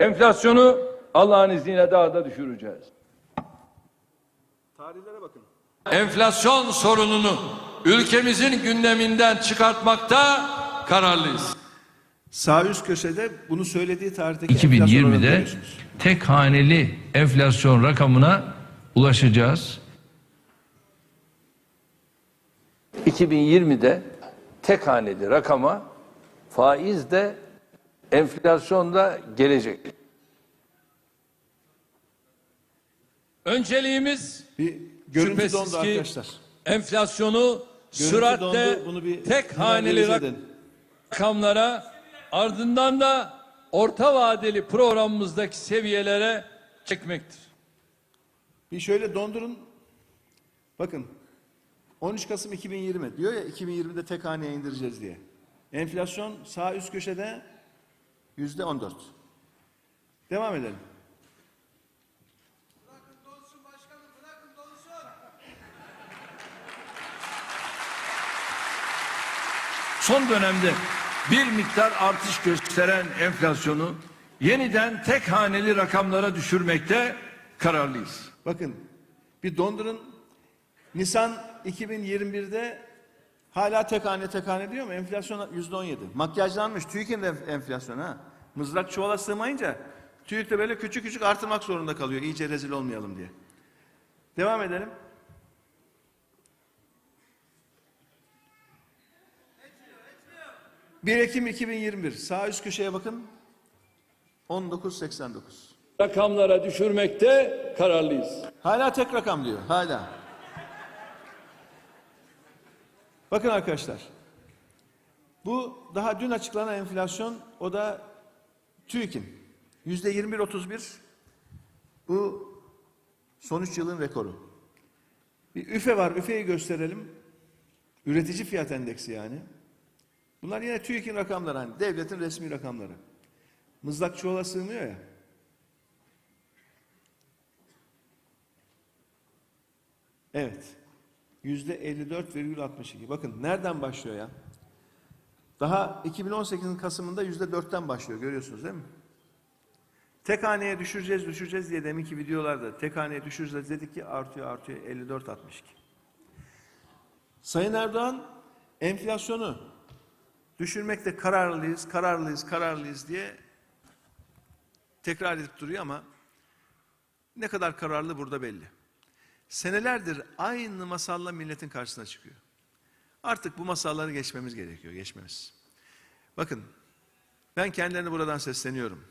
Enflasyonu Allah'ın izniyle daha da düşüreceğiz. Tarihlere bakın. Enflasyon sorununu ülkemizin gündeminden çıkartmakta kararlıyız. Sağ üst köşede bunu söylediği tarihteki enflasyon oranını 2020'de görüyorsunuz. tek haneli enflasyon rakamına ulaşacağız. 2020'de tek haneli rakama faiz de enflasyon da gelecek. Önceliğimiz Bir görüntü Şüphesiz dondu ki- arkadaşlar. enflasyonu Görüntü süratle dondu. Bunu bir tek haneli rak- edin. rakamlara ardından da orta vadeli programımızdaki seviyelere çekmektir. Bir şöyle dondurun. Bakın. 13 Kasım 2020 diyor ya 2020'de tek haneye indireceğiz diye. Enflasyon sağ üst köşede yüzde 14. Devam edelim. Son dönemde bir miktar artış gösteren enflasyonu yeniden tek haneli rakamlara düşürmekte kararlıyız. Bakın bir dondurun. Nisan 2021'de hala tek hane tek hane diyor mu? Enflasyon yüzde 17. Makyajlanmış. TÜİK'in de enflasyon ha. Mızrak çuvala sığmayınca TÜİK de böyle küçük küçük artırmak zorunda kalıyor. İyice rezil olmayalım diye. Devam edelim. Bir Ekim 2021 sağ üst köşeye bakın 19.89 Rakamlara düşürmekte kararlıyız. Hala tek rakam diyor. Hala. Bakın arkadaşlar. Bu daha dün açıklanan enflasyon o da TÜİK'in. Yüzde 21.31 bu son üç yılın rekoru. Bir üfe var. Üfeyi gösterelim. Üretici fiyat endeksi yani. Bunlar yine TÜİK'in rakamları hani devletin resmi rakamları. Mızrak çuvala sığmıyor ya. Evet. Yüzde 54,62. Bakın nereden başlıyor ya? Daha 2018'in Kasım'ında yüzde dörtten başlıyor. Görüyorsunuz değil mi? Tek haneye düşüreceğiz, düşüreceğiz diye deminki videolarda tek haneye düşüreceğiz dedik ki artıyor, artıyor 54,62. Sayın Erdoğan enflasyonu düşürmekte kararlıyız, kararlıyız, kararlıyız diye tekrar edip duruyor ama ne kadar kararlı burada belli. Senelerdir aynı masalla milletin karşısına çıkıyor. Artık bu masalları geçmemiz gerekiyor, geçmemiz. Bakın, ben kendilerine buradan sesleniyorum.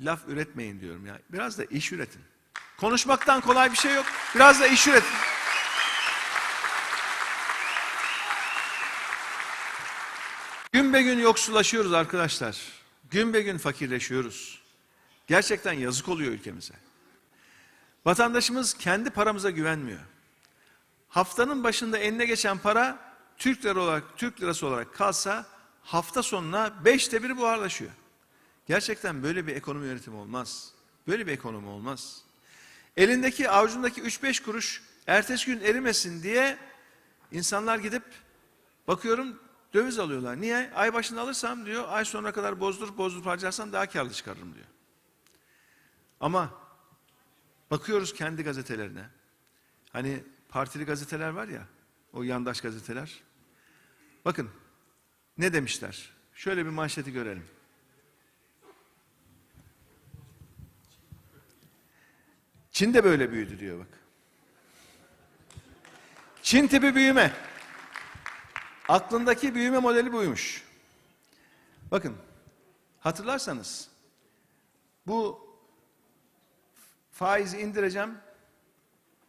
Laf üretmeyin diyorum ya. Biraz da iş üretin. Konuşmaktan kolay bir şey yok. Biraz da iş üretin. Gün be gün yoksullaşıyoruz arkadaşlar. Gün be gün fakirleşiyoruz. Gerçekten yazık oluyor ülkemize. Vatandaşımız kendi paramıza güvenmiyor. Haftanın başında eline geçen para Türk lirası olarak, Türk lirası olarak kalsa hafta sonuna beşte biri buharlaşıyor. Gerçekten böyle bir ekonomi yönetimi olmaz. Böyle bir ekonomi olmaz. Elindeki avucundaki 3-5 kuruş ertesi gün erimesin diye insanlar gidip bakıyorum döviz alıyorlar. Niye? Ay başında alırsam diyor ay sonuna kadar bozdurup bozdurup harcarsam daha karlı çıkarırım diyor. Ama Bakıyoruz kendi gazetelerine. Hani partili gazeteler var ya, o yandaş gazeteler. Bakın ne demişler? Şöyle bir manşeti görelim. Çin de böyle büyüdü diyor bak. Çin tipi büyüme. Aklındaki büyüme modeli buymuş. Bakın hatırlarsanız bu faizi indireceğim,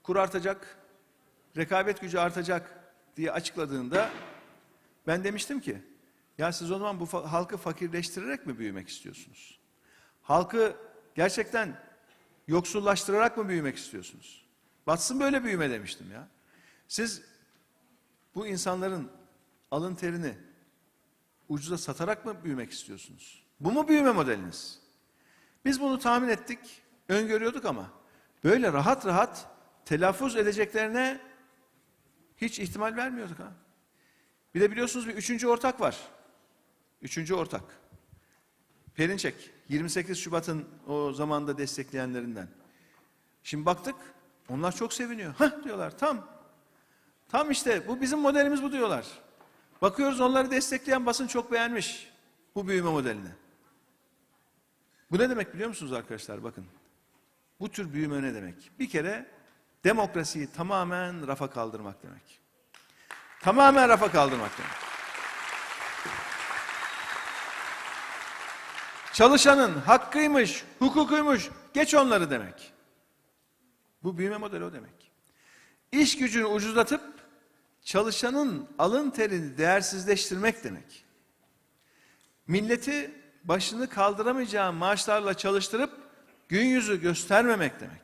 kur artacak, rekabet gücü artacak diye açıkladığında ben demiştim ki ya siz o zaman bu halkı fakirleştirerek mi büyümek istiyorsunuz? Halkı gerçekten yoksullaştırarak mı büyümek istiyorsunuz? Batsın böyle büyüme demiştim ya. Siz bu insanların alın terini ucuza satarak mı büyümek istiyorsunuz? Bu mu büyüme modeliniz? Biz bunu tahmin ettik, öngörüyorduk ama böyle rahat rahat telaffuz edeceklerine hiç ihtimal vermiyorduk ha. Bir de biliyorsunuz bir üçüncü ortak var. Üçüncü ortak. Perinçek. 28 Şubat'ın o zamanda destekleyenlerinden. Şimdi baktık onlar çok seviniyor. Hah diyorlar tam. Tam işte bu bizim modelimiz bu diyorlar. Bakıyoruz onları destekleyen basın çok beğenmiş bu büyüme modelini. Bu ne demek biliyor musunuz arkadaşlar bakın. Bu tür büyüme ne demek? Bir kere demokrasiyi tamamen rafa kaldırmak demek. Tamamen rafa kaldırmak demek. Çalışanın hakkıymış, hukukuymuş, geç onları demek. Bu büyüme modeli o demek. İş gücünü ucuzlatıp çalışanın alın terini değersizleştirmek demek. Milleti başını kaldıramayacağı maaşlarla çalıştırıp gün yüzü göstermemek demek.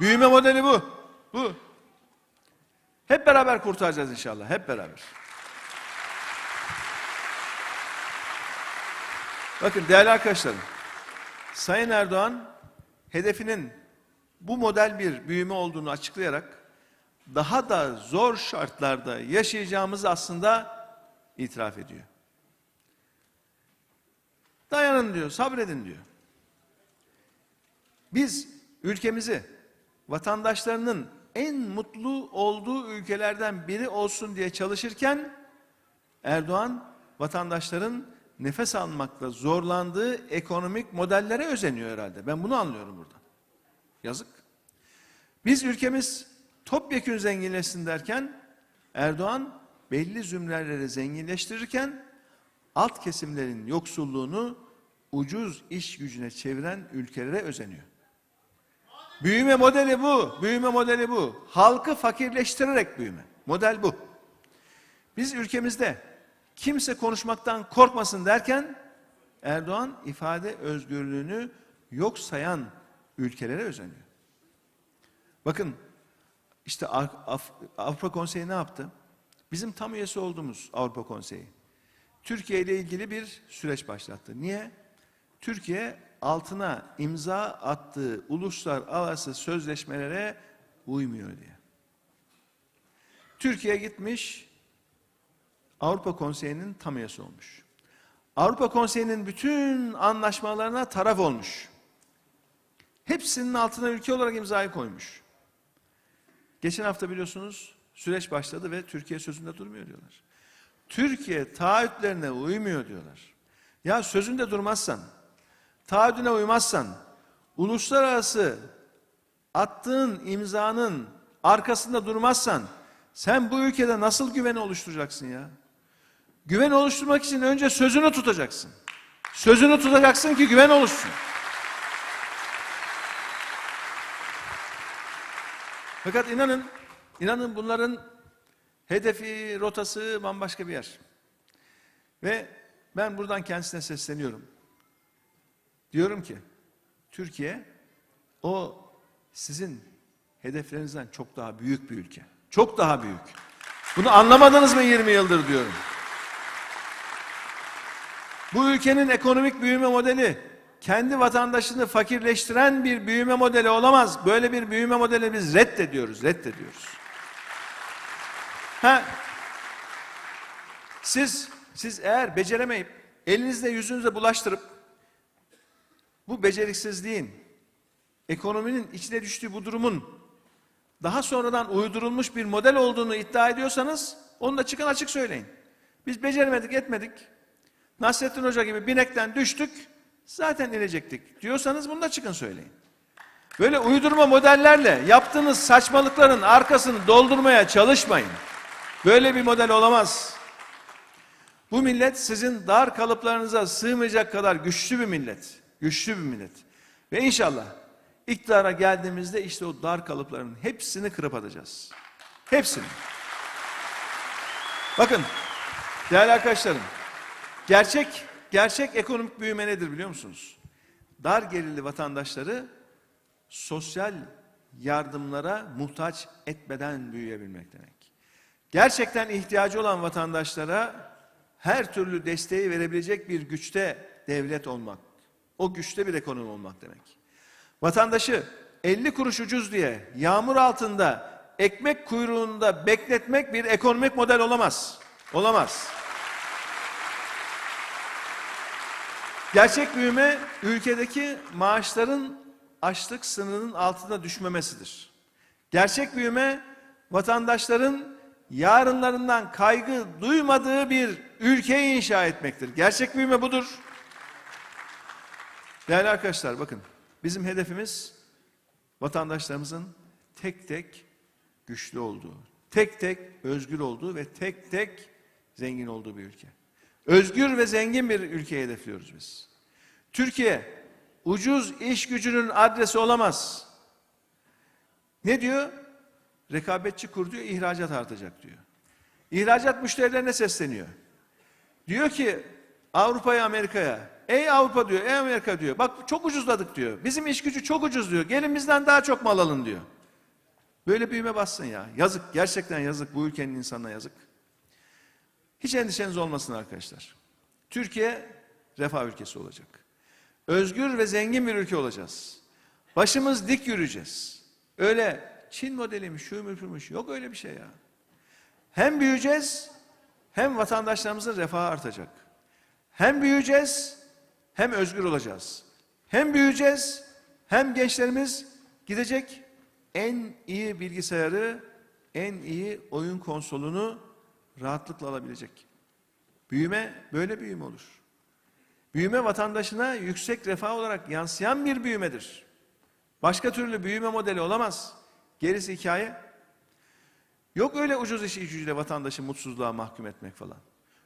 Büyüme modeli bu. Bu. Hep beraber kurtaracağız inşallah. Hep beraber. Bakın değerli arkadaşlarım. Sayın Erdoğan hedefinin bu model bir büyüme olduğunu açıklayarak daha da zor şartlarda yaşayacağımızı aslında itiraf ediyor. Dayanın diyor, sabredin diyor. Biz ülkemizi vatandaşlarının en mutlu olduğu ülkelerden biri olsun diye çalışırken Erdoğan vatandaşların nefes almakta zorlandığı ekonomik modellere özeniyor herhalde. Ben bunu anlıyorum burada. Yazık. Biz ülkemiz topyekün zenginleşsin derken Erdoğan belli zümreleri zenginleştirirken alt kesimlerin yoksulluğunu ucuz iş gücüne çeviren ülkelere özeniyor. Büyüme modeli bu. Büyüme modeli bu. Halkı fakirleştirerek büyüme. Model bu. Biz ülkemizde kimse konuşmaktan korkmasın derken Erdoğan ifade özgürlüğünü yok sayan ülkelere özeniyor. Bakın işte Av- Av- Avrupa Konseyi ne yaptı? Bizim tam üyesi olduğumuz Avrupa Konseyi. Türkiye ile ilgili bir süreç başlattı. Niye? Türkiye altına imza attığı uluslararası sözleşmelere uymuyor diye. Türkiye gitmiş Avrupa Konseyi'nin tam üyesi olmuş. Avrupa Konseyi'nin bütün anlaşmalarına taraf olmuş. Hepsinin altına ülke olarak imzayı koymuş. Geçen hafta biliyorsunuz süreç başladı ve Türkiye sözünde durmuyor diyorlar. Türkiye taahhütlerine uymuyor diyorlar. Ya sözünde durmazsan, taahhüdüne uymazsan, uluslararası attığın imzanın arkasında durmazsan, sen bu ülkede nasıl güveni oluşturacaksın ya? Güven oluşturmak için önce sözünü tutacaksın. Sözünü tutacaksın ki güven oluşsun. Fakat inanın, inanın bunların hedefi, rotası bambaşka bir yer. Ve ben buradan kendisine sesleniyorum. Diyorum ki, Türkiye o sizin hedeflerinizden çok daha büyük bir ülke. Çok daha büyük. Bunu anlamadınız mı 20 yıldır diyorum. Bu ülkenin ekonomik büyüme modeli kendi vatandaşını fakirleştiren bir büyüme modeli olamaz. Böyle bir büyüme modeli biz reddediyoruz, reddediyoruz. Ha, siz, siz eğer beceremeyip elinizle yüzünüze bulaştırıp bu beceriksizliğin, ekonominin içine düştüğü bu durumun daha sonradan uydurulmuş bir model olduğunu iddia ediyorsanız onu da çıkın açık söyleyin. Biz beceremedik, etmedik. Nasrettin Hoca gibi binekten düştük, zaten inecektik diyorsanız bunu da çıkın söyleyin. Böyle uydurma modellerle yaptığınız saçmalıkların arkasını doldurmaya çalışmayın. Böyle bir model olamaz. Bu millet sizin dar kalıplarınıza sığmayacak kadar güçlü bir millet. Güçlü bir millet. Ve inşallah iktidara geldiğimizde işte o dar kalıpların hepsini kırıp atacağız. Hepsini. Bakın değerli arkadaşlarım gerçek gerçek ekonomik büyüme nedir biliyor musunuz? Dar gelirli vatandaşları sosyal yardımlara muhtaç etmeden büyüyebilmek demek. Gerçekten ihtiyacı olan vatandaşlara her türlü desteği verebilecek bir güçte devlet olmak. O güçte bir ekonomi olmak demek. Vatandaşı 50 kuruş ucuz diye yağmur altında ekmek kuyruğunda bekletmek bir ekonomik model olamaz. Olamaz. Gerçek büyüme ülkedeki maaşların açlık sınırının altına düşmemesidir. Gerçek büyüme vatandaşların yarınlarından kaygı duymadığı bir ülkeyi inşa etmektir. Gerçek büyüme budur. Değerli arkadaşlar bakın bizim hedefimiz vatandaşlarımızın tek tek güçlü olduğu, tek tek özgür olduğu ve tek tek zengin olduğu bir ülke. Özgür ve zengin bir ülkeyi hedefliyoruz biz. Türkiye ucuz iş gücünün adresi olamaz. Ne diyor? Rekabetçi kur diyor, ihracat artacak diyor. İhracat müşterilerine sesleniyor. Diyor ki Avrupa'ya, Amerika'ya, ey Avrupa diyor, ey Amerika diyor, bak çok ucuzladık diyor. Bizim iş gücü çok ucuz diyor, gelin bizden daha çok mal alın diyor. Böyle büyüme bassın ya. Yazık, gerçekten yazık, bu ülkenin insanına yazık. Hiç endişeniz olmasın arkadaşlar. Türkiye refah ülkesi olacak. Özgür ve zengin bir ülke olacağız. Başımız dik yürüyeceğiz. Öyle Çin modeliymiş, şu mülkümüş. Yok öyle bir şey ya. Hem büyüyeceğiz, hem vatandaşlarımızın refahı artacak. Hem büyüyeceğiz, hem özgür olacağız. Hem büyüyeceğiz, hem gençlerimiz gidecek en iyi bilgisayarı, en iyi oyun konsolunu rahatlıkla alabilecek. Büyüme böyle büyüme olur. Büyüme vatandaşına yüksek refah olarak yansıyan bir büyümedir. Başka türlü büyüme modeli olamaz. Gerisi hikaye. Yok öyle ucuz iş gücüyle vatandaşı mutsuzluğa mahkum etmek falan.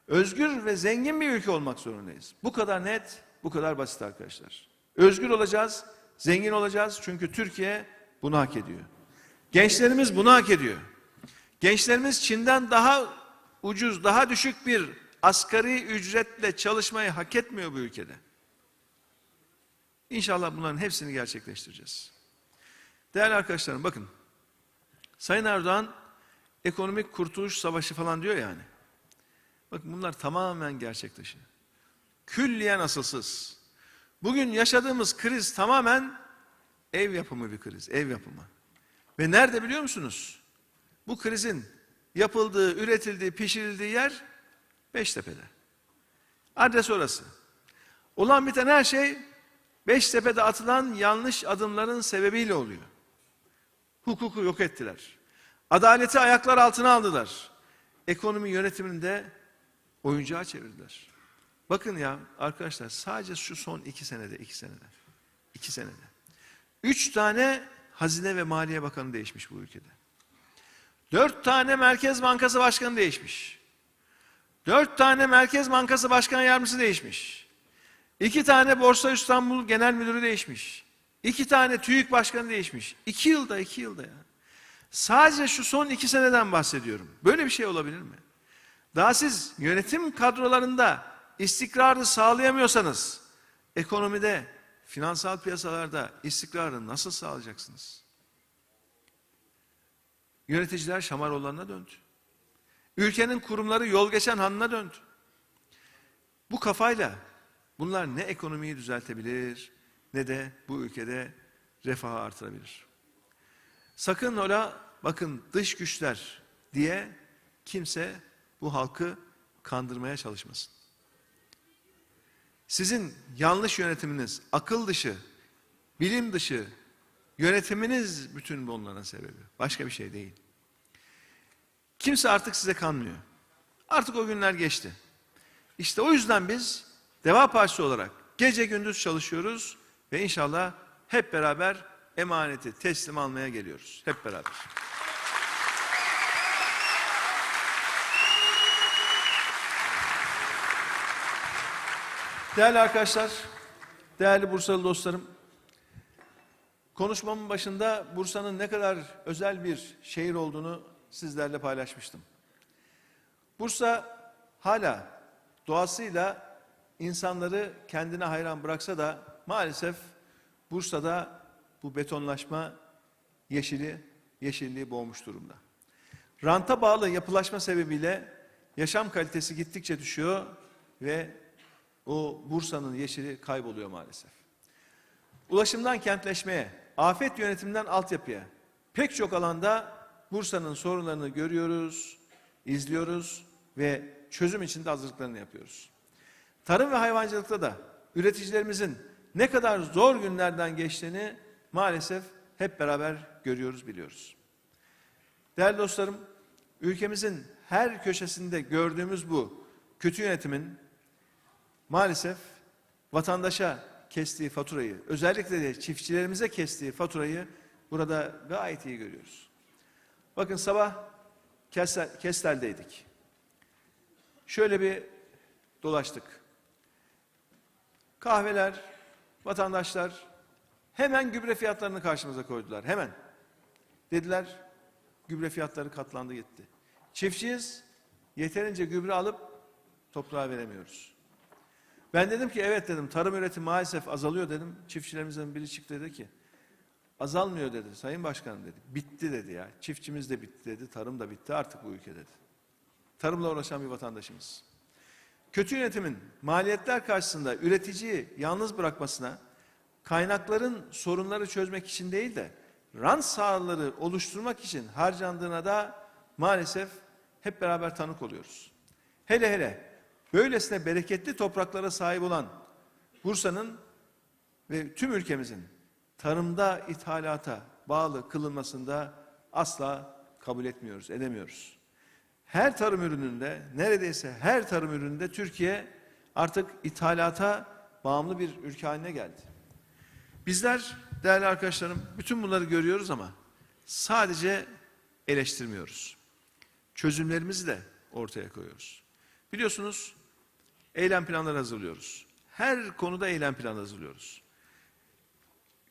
Özgür ve zengin bir ülke olmak zorundayız. Bu kadar net, bu kadar basit arkadaşlar. Özgür olacağız, zengin olacağız çünkü Türkiye bunu hak ediyor. Gençlerimiz bunu hak ediyor. Gençlerimiz Çin'den daha ucuz, daha düşük bir asgari ücretle çalışmayı hak etmiyor bu ülkede. İnşallah bunların hepsini gerçekleştireceğiz. Değerli arkadaşlarım bakın. Sayın Erdoğan ekonomik kurtuluş savaşı falan diyor yani. Bakın bunlar tamamen gerçek. Külliyen asılsız. Bugün yaşadığımız kriz tamamen ev yapımı bir kriz, ev yapımı. Ve nerede biliyor musunuz? Bu krizin yapıldığı, üretildiği, pişirildiği yer Beştepe'de. Adres orası. Olan biten her şey Beştepe'de atılan yanlış adımların sebebiyle oluyor. Hukuku yok ettiler. Adaleti ayaklar altına aldılar. Ekonomi yönetimini de oyuncağa çevirdiler. Bakın ya arkadaşlar sadece şu son iki senede, iki senede, iki senede. Üç tane Hazine ve Maliye Bakanı değişmiş bu ülkede. Dört tane Merkez Bankası Başkanı değişmiş. Dört tane Merkez Bankası Başkan Yardımcısı değişmiş. İki tane Borsa İstanbul Genel Müdürü değişmiş. İki tane TÜİK Başkanı değişmiş. İki yılda, iki yılda ya. Sadece şu son iki seneden bahsediyorum. Böyle bir şey olabilir mi? Daha siz yönetim kadrolarında istikrarı sağlayamıyorsanız, ekonomide, finansal piyasalarda istikrarı nasıl sağlayacaksınız? Yöneticiler Şamaroğullarına döndü. Ülkenin kurumları yol geçen hanına döndü. Bu kafayla bunlar ne ekonomiyi düzeltebilir ne de bu ülkede refahı artırabilir. Sakın ola bakın dış güçler diye kimse bu halkı kandırmaya çalışmasın. Sizin yanlış yönetiminiz, akıl dışı, bilim dışı yönetiminiz bütün bunların sebebi. Başka bir şey değil. Kimse artık size kanmıyor. Artık o günler geçti. İşte o yüzden biz Deva Partisi olarak gece gündüz çalışıyoruz ve inşallah hep beraber emaneti teslim almaya geliyoruz. Hep beraber. Değerli arkadaşlar, değerli Bursalı dostlarım, konuşmamın başında Bursa'nın ne kadar özel bir şehir olduğunu sizlerle paylaşmıştım. Bursa hala doğasıyla insanları kendine hayran bıraksa da maalesef Bursa'da bu betonlaşma yeşili, yeşilliği boğmuş durumda. Ranta bağlı yapılaşma sebebiyle yaşam kalitesi gittikçe düşüyor ve o Bursa'nın yeşili kayboluyor maalesef. Ulaşımdan kentleşmeye, afet yönetiminden altyapıya pek çok alanda Bursa'nın sorunlarını görüyoruz, izliyoruz ve çözüm için de hazırlıklarını yapıyoruz. Tarım ve hayvancılıkta da üreticilerimizin ne kadar zor günlerden geçtiğini maalesef hep beraber görüyoruz, biliyoruz. Değerli dostlarım, ülkemizin her köşesinde gördüğümüz bu kötü yönetimin maalesef vatandaşa kestiği faturayı, özellikle de çiftçilerimize kestiği faturayı burada gayet iyi görüyoruz. Bakın sabah Kestel, Kestel'deydik. Şöyle bir dolaştık. Kahveler, vatandaşlar hemen gübre fiyatlarını karşımıza koydular. Hemen. Dediler gübre fiyatları katlandı gitti. Çiftçiyiz. Yeterince gübre alıp toprağa veremiyoruz. Ben dedim ki evet dedim tarım üretimi maalesef azalıyor dedim. Çiftçilerimizden biri çıktı dedi ki azalmıyor dedi sayın başkanım dedi. Bitti dedi ya. Çiftçimiz de bitti dedi. Tarım da bitti artık bu ülke dedi. Tarımla uğraşan bir vatandaşımız. Kötü yönetimin maliyetler karşısında üreticiyi yalnız bırakmasına kaynakların sorunları çözmek için değil de rant sahaları oluşturmak için harcandığına da maalesef hep beraber tanık oluyoruz. Hele hele böylesine bereketli topraklara sahip olan Bursa'nın ve tüm ülkemizin tarımda ithalata bağlı kılınmasında asla kabul etmiyoruz, edemiyoruz. Her tarım ürününde, neredeyse her tarım ürününde Türkiye artık ithalata bağımlı bir ülke haline geldi. Bizler değerli arkadaşlarım bütün bunları görüyoruz ama sadece eleştirmiyoruz. Çözümlerimizi de ortaya koyuyoruz. Biliyorsunuz eylem planları hazırlıyoruz. Her konuda eylem planı hazırlıyoruz.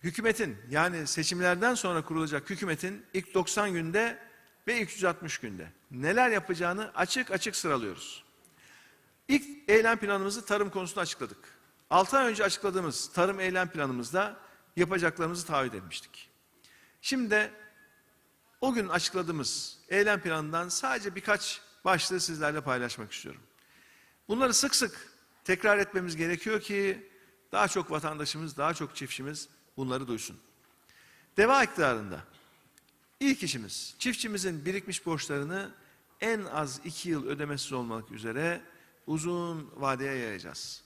Hükümetin yani seçimlerden sonra kurulacak hükümetin ilk 90 günde ve ilk 360 günde neler yapacağını açık açık sıralıyoruz. İlk eylem planımızı tarım konusunda açıkladık. 6 ay önce açıkladığımız tarım eylem planımızda yapacaklarımızı taahhüt etmiştik. Şimdi de o gün açıkladığımız eylem planından sadece birkaç başlığı sizlerle paylaşmak istiyorum. Bunları sık sık tekrar etmemiz gerekiyor ki daha çok vatandaşımız, daha çok çiftçimiz bunları duysun. Deva iktidarında ilk işimiz çiftçimizin birikmiş borçlarını en az iki yıl ödemesiz olmak üzere uzun vadeye yayacağız.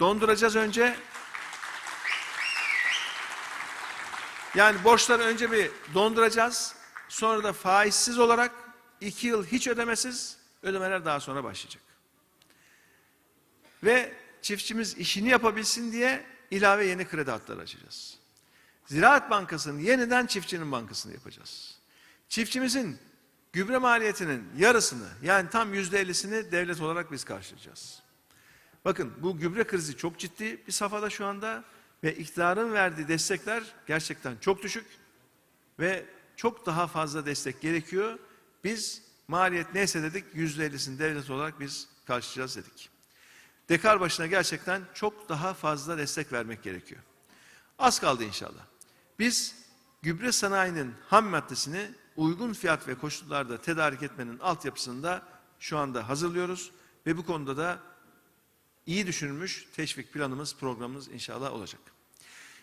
Donduracağız önce. Yani borçları önce bir donduracağız. Sonra da faizsiz olarak iki yıl hiç ödemesiz ödemeler daha sonra başlayacak. Ve çiftçimiz işini yapabilsin diye ilave yeni kredi hatları açacağız. Ziraat Bankası'nın yeniden çiftçinin bankasını yapacağız. Çiftçimizin gübre maliyetinin yarısını yani tam yüzde ellisini devlet olarak biz karşılayacağız. Bakın bu gübre krizi çok ciddi bir safhada şu anda ve iktidarın verdiği destekler gerçekten çok düşük ve çok daha fazla destek gerekiyor. Biz maliyet neyse dedik yüzde ellisini devlet olarak biz karşılayacağız dedik. Dekar başına gerçekten çok daha fazla destek vermek gerekiyor. Az kaldı inşallah. Biz gübre sanayinin ham maddesini uygun fiyat ve koşullarda tedarik etmenin altyapısını da şu anda hazırlıyoruz ve bu konuda da iyi düşünülmüş teşvik planımız, programımız inşallah olacak.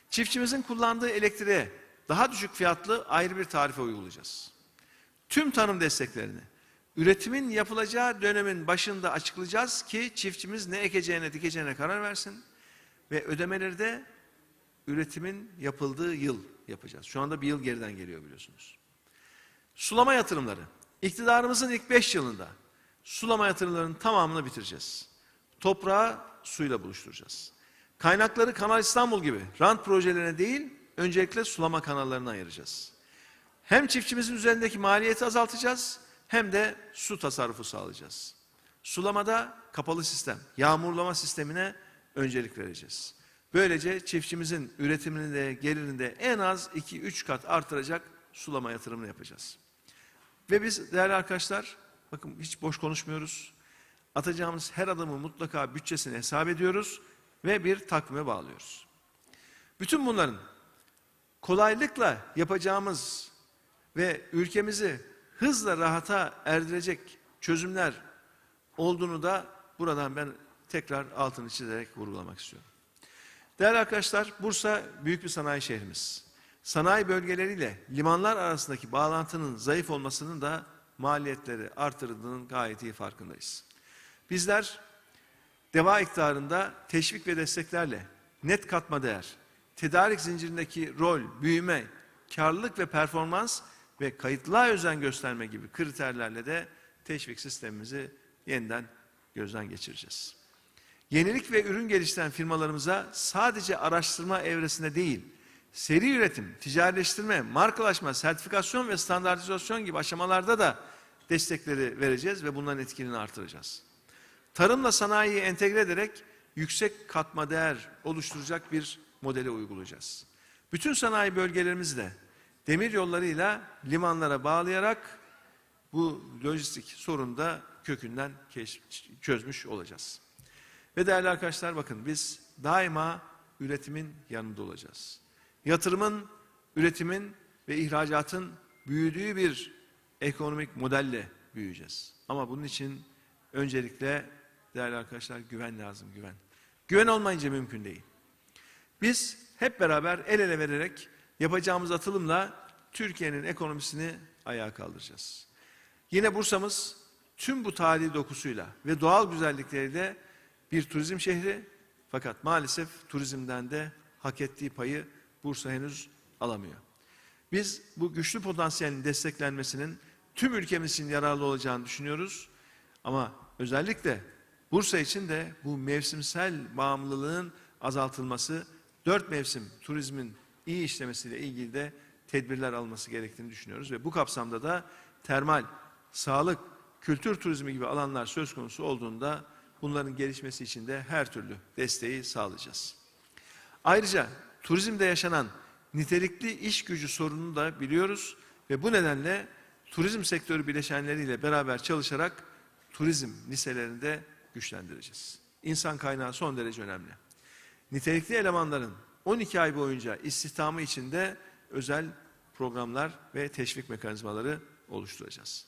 Çiftçimizin kullandığı elektriğe daha düşük fiyatlı ayrı bir tarife uygulayacağız. Tüm tanım desteklerini üretimin yapılacağı dönemin başında açıklayacağız ki çiftçimiz ne ekeceğine dikeceğine karar versin ve ödemeleri de üretimin yapıldığı yıl yapacağız. Şu anda bir yıl geriden geliyor biliyorsunuz. Sulama yatırımları. İktidarımızın ilk beş yılında sulama yatırımlarının tamamını bitireceğiz. Toprağı suyla buluşturacağız. Kaynakları Kanal İstanbul gibi rant projelerine değil, öncelikle sulama kanallarına ayıracağız. Hem çiftçimizin üzerindeki maliyeti azaltacağız, hem de su tasarrufu sağlayacağız. Sulamada kapalı sistem, yağmurlama sistemine öncelik vereceğiz. Böylece çiftçimizin üretimini de gelirini de en az 2-3 kat artıracak sulama yatırımını yapacağız. Ve biz değerli arkadaşlar, bakın hiç boş konuşmuyoruz. Atacağımız her adımı mutlaka bütçesine hesap ediyoruz ve bir takvime bağlıyoruz. Bütün bunların kolaylıkla yapacağımız ve ülkemizi hızla rahata erdirecek çözümler olduğunu da buradan ben tekrar altını çizerek vurgulamak istiyorum. Değerli arkadaşlar, Bursa büyük bir sanayi şehrimiz. Sanayi bölgeleriyle limanlar arasındaki bağlantının zayıf olmasının da maliyetleri artırdığının gayet iyi farkındayız. Bizler deva iktidarında teşvik ve desteklerle net katma değer, tedarik zincirindeki rol, büyüme, karlılık ve performans ve kayıtlığa özen gösterme gibi kriterlerle de teşvik sistemimizi yeniden gözden geçireceğiz. Yenilik ve ürün geliştiren firmalarımıza sadece araştırma evresinde değil, seri üretim, ticarileştirme, markalaşma, sertifikasyon ve standartizasyon gibi aşamalarda da destekleri vereceğiz ve bunların etkinliğini artıracağız. Tarımla sanayiyi entegre ederek yüksek katma değer oluşturacak bir modeli uygulayacağız. Bütün sanayi bölgelerimizi de demir yollarıyla limanlara bağlayarak bu lojistik sorunu da kökünden çözmüş olacağız. Ve değerli arkadaşlar bakın biz daima üretimin yanında olacağız. Yatırımın, üretimin ve ihracatın büyüdüğü bir ekonomik modelle büyüyeceğiz. Ama bunun için öncelikle değerli arkadaşlar güven lazım güven. Güven olmayınca mümkün değil. Biz hep beraber el ele vererek yapacağımız atılımla Türkiye'nin ekonomisini ayağa kaldıracağız. Yine Bursa'mız tüm bu tarihi dokusuyla ve doğal güzellikleriyle bir turizm şehri fakat maalesef turizmden de hak ettiği payı Bursa henüz alamıyor. Biz bu güçlü potansiyelin desteklenmesinin tüm ülkemiz için yararlı olacağını düşünüyoruz. Ama özellikle Bursa için de bu mevsimsel bağımlılığın azaltılması, dört mevsim turizmin iyi işlemesiyle ilgili de tedbirler alması gerektiğini düşünüyoruz. Ve bu kapsamda da termal, sağlık, kültür turizmi gibi alanlar söz konusu olduğunda bunların gelişmesi için de her türlü desteği sağlayacağız. Ayrıca turizmde yaşanan nitelikli iş gücü sorununu da biliyoruz ve bu nedenle turizm sektörü bileşenleriyle beraber çalışarak turizm liselerini de güçlendireceğiz. İnsan kaynağı son derece önemli. Nitelikli elemanların 12 ay boyunca istihdamı için de özel programlar ve teşvik mekanizmaları oluşturacağız.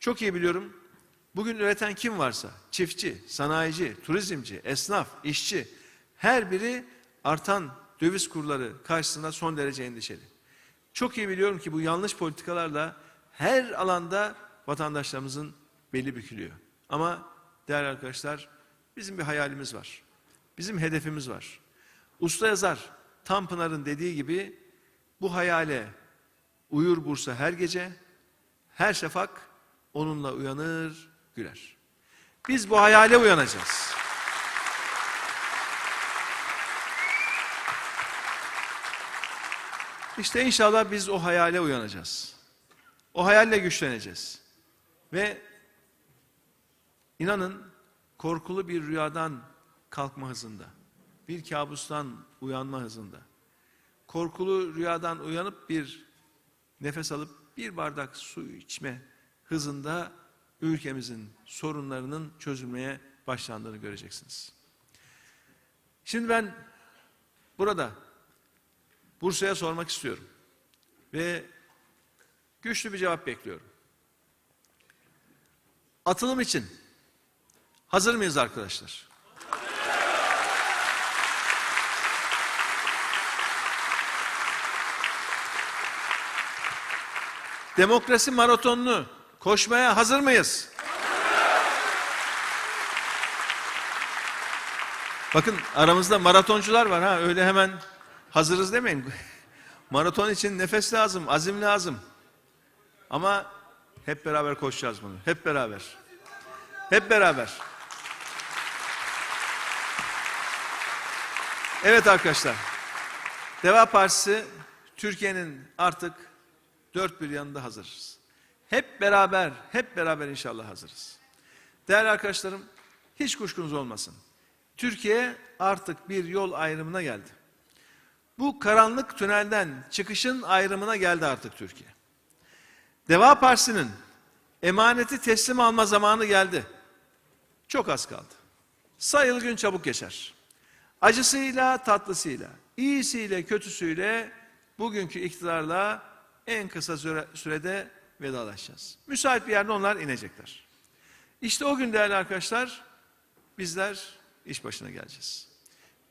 Çok iyi biliyorum. Bugün üreten kim varsa, çiftçi, sanayici, turizmci, esnaf, işçi, her biri artan döviz kurları karşısında son derece endişeli. Çok iyi biliyorum ki bu yanlış politikalarla her alanda vatandaşlarımızın beli bükülüyor. Ama değerli arkadaşlar bizim bir hayalimiz var. Bizim hedefimiz var. Usta yazar Tanpınar'ın dediği gibi bu hayale uyur Bursa her gece, her şafak onunla uyanır, güler. Biz bu hayale uyanacağız. İşte inşallah biz o hayale uyanacağız. O hayalle güçleneceğiz. Ve inanın korkulu bir rüyadan kalkma hızında, bir kabustan uyanma hızında, korkulu rüyadan uyanıp bir nefes alıp bir bardak su içme hızında ülkemizin sorunlarının çözülmeye başlandığını göreceksiniz. Şimdi ben burada Bursa'ya sormak istiyorum. Ve güçlü bir cevap bekliyorum. Atılım için hazır mıyız arkadaşlar? Demokrasi maratonunu koşmaya hazır mıyız? Bakın aramızda maratoncular var ha öyle hemen hazırız demeyin. Maraton için nefes lazım, azim lazım. Ama hep beraber koşacağız bunu. Hep beraber. Hep beraber. Evet arkadaşlar. Deva Partisi Türkiye'nin artık dört bir yanında hazırız. Hep beraber, hep beraber inşallah hazırız. Değerli arkadaşlarım, hiç kuşkunuz olmasın. Türkiye artık bir yol ayrımına geldi. Bu karanlık tünelden çıkışın ayrımına geldi artık Türkiye. Deva Partisi'nin emaneti teslim alma zamanı geldi. Çok az kaldı. Sayılı gün çabuk geçer. Acısıyla, tatlısıyla, iyisiyle, kötüsüyle bugünkü iktidarla en kısa süre- sürede vedalaşacağız. Müsait bir yerde onlar inecekler. İşte o gün değerli arkadaşlar bizler iş başına geleceğiz.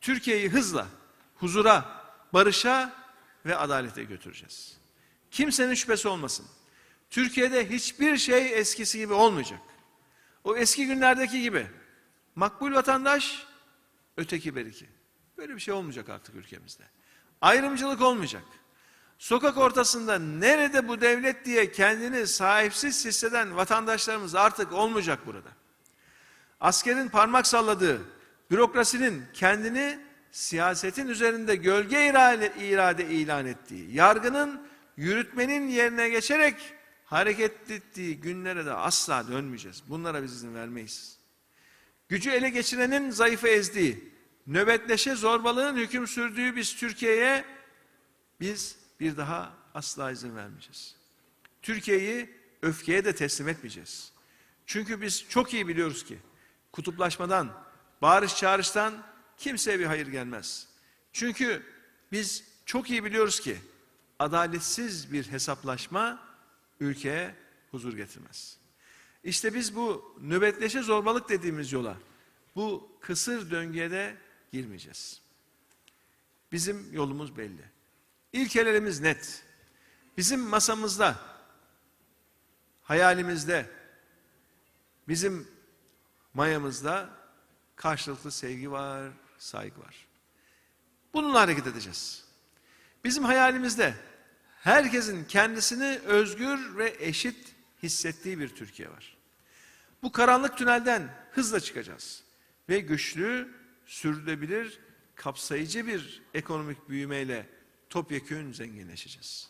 Türkiye'yi hızla, huzura, barışa ve adalete götüreceğiz. Kimsenin şüphesi olmasın. Türkiye'de hiçbir şey eskisi gibi olmayacak. O eski günlerdeki gibi makbul vatandaş, öteki beriki. Böyle bir şey olmayacak artık ülkemizde. Ayrımcılık olmayacak. Sokak ortasında nerede bu devlet diye kendini sahipsiz hisseden vatandaşlarımız artık olmayacak burada. Askerin parmak salladığı, bürokrasinin kendini siyasetin üzerinde gölge irade, ilan ettiği, yargının yürütmenin yerine geçerek hareket ettiği günlere de asla dönmeyeceğiz. Bunlara biz izin vermeyiz. Gücü ele geçirenin zayıfı ezdiği, nöbetleşe zorbalığın hüküm sürdüğü biz Türkiye'ye biz bir daha asla izin vermeyeceğiz. Türkiye'yi öfkeye de teslim etmeyeceğiz. Çünkü biz çok iyi biliyoruz ki kutuplaşmadan, bağırış çağrıştan kimseye bir hayır gelmez. Çünkü biz çok iyi biliyoruz ki adaletsiz bir hesaplaşma ülkeye huzur getirmez. İşte biz bu nöbetleşe zorbalık dediğimiz yola, bu kısır döngüye de girmeyeceğiz. Bizim yolumuz belli. İlkelerimiz net. Bizim masamızda, hayalimizde, bizim mayamızda karşılıklı sevgi var, saygı var. Bununla hareket edeceğiz. Bizim hayalimizde herkesin kendisini özgür ve eşit hissettiği bir Türkiye var. Bu karanlık tünelden hızla çıkacağız ve güçlü, sürdürülebilir, kapsayıcı bir ekonomik büyümeyle topyekün zenginleşeceğiz.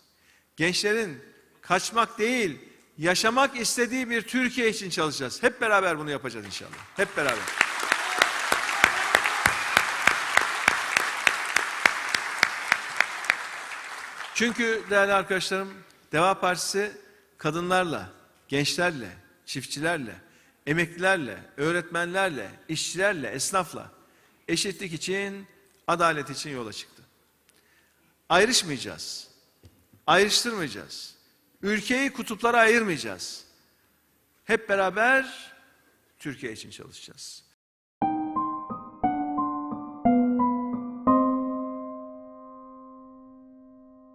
Gençlerin kaçmak değil, yaşamak istediği bir Türkiye için çalışacağız. Hep beraber bunu yapacağız inşallah. Hep beraber. Çünkü değerli arkadaşlarım, Deva Partisi kadınlarla, gençlerle, çiftçilerle, emeklilerle, öğretmenlerle, işçilerle, esnafla eşitlik için, adalet için yola çıktı. Ayrışmayacağız. Ayrıştırmayacağız. Ülkeyi kutuplara ayırmayacağız. Hep beraber Türkiye için çalışacağız.